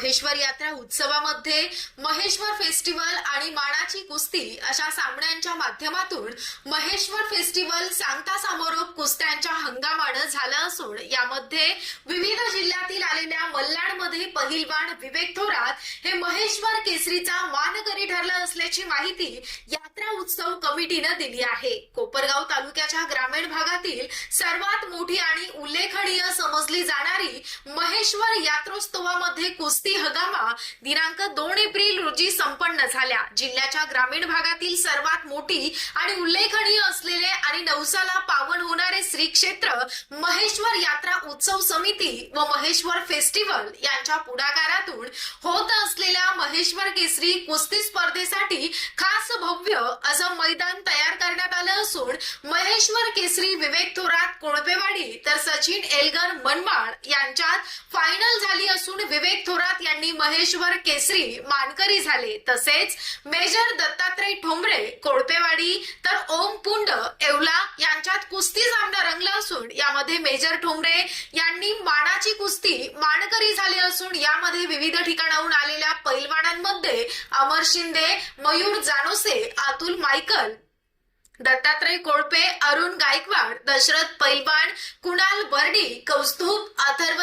महेश्वर यात्रा उत्सवामध्ये महेश्वर फेस्टिवल आणि मानाची कुस्ती अशा सामन्यांच्या माध्यमातून महेश्वर फेस्टिवल सांगता समारोप कुस्त्यांच्या हंगामानं झालं असून यामध्ये विविध मध्ये पहिलवान विवेक थोरात हे महेश्वर केसरीचा मानकरी ठरला असल्याची माहिती यात्रा उत्सव कमिटीनं दिली आहे. कोपरगाव तालुक्याच्या ग्रामीण भागातील सर्वात मोठी आणि उल्लेखनीय समजली जाणारी महेश्वर यात्रोत्सवामध्ये कुस्ती हंगामा दिनांक दोन एप्रिल रोजी संपन्न झाल्या. जिल्ह्याच्या ग्रामीण भागातील सर्वात मोठी आणि उल्लेखनीय असलेले नवसाला पावन होणारे श्री क्षेत्र महेश्वर यात्रा उत्सव समिती व महेश्वर फेस्टिवल यांच्या पुढाकारातून होत असलेल्या महेश्वर केसरी कुस्ती स्पर्धेसाठी खास भव्य असं मैदान तयार करण्यात आलं असून महेश्वर केसरी विवेक थोरात कोळपेवाडी तर सचिन एल्गर मनमाड यांच्यात फायनल झाली असून विवेक थोरात यांनी महेश्वर केसरी मानकरी झाले. तसेच मेजर दत्तात्रय ठोंबरे कोळपेवाडी तर ओम असून मेजर ठोंबरे यांनी मानाची कुस्ती मानकरी झाली असून यामध्ये विविध ठिकाणाहून आलेल्या पैलवानांमध्ये अमर शिंदे मयूर जानोसे अतुल मायकल दत्तात्रय कोळपे अरुण गायकवाड दशरथ पैलवान कुणाल बर्डी कौस्तुभ अथर्व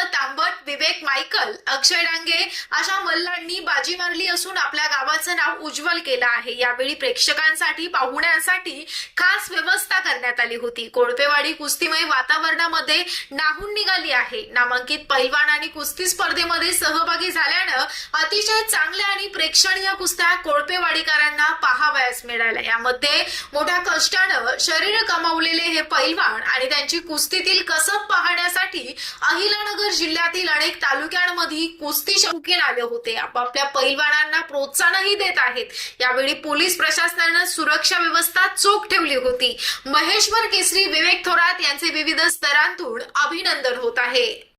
विवेक मायकल अक्षय डांगे अशा मल्लांनी बाजी मारली असून आपल्या गावाचं नाव उज्ज्वल केलं आहे. यावेळी प्रेक्षकांसाठी पाहुण्यासाठी खास व्यवस्था करण्यात आली होती. कोळपेवाडी कुस्तीमय वातावरणामध्ये नाहून निघाली आहे. नामांकित पैलवान आणि कुस्ती स्पर्धेमध्ये सहभागी झाल्यानं अतिशय चांगल्या आणि प्रेक्षणीय कुस्त्या कोळपेवाडीकरांना पाहावयास मिळाल्या. यामध्ये मोठ्या कष्टानं शरीर कमावलेले हे पैलवान आणि त्यांची कुस्तीतील कसब पाहण्यासाठी अहिलानगर जिल्ह्यातील अनेक तालुक्यांमध्ये कुस्ती शौकीन आले होते. आपापल्या पैलवानांना प्रोत्साहनही देत आहेत. यावेळी पोलीस प्रशासनानं सुरक्षा व्यवस्था चोख ठेवली होती. महेश्वर केसरी विवेक थोरात यांचे विविध स्तरांतून अभिनंदन होत आहे.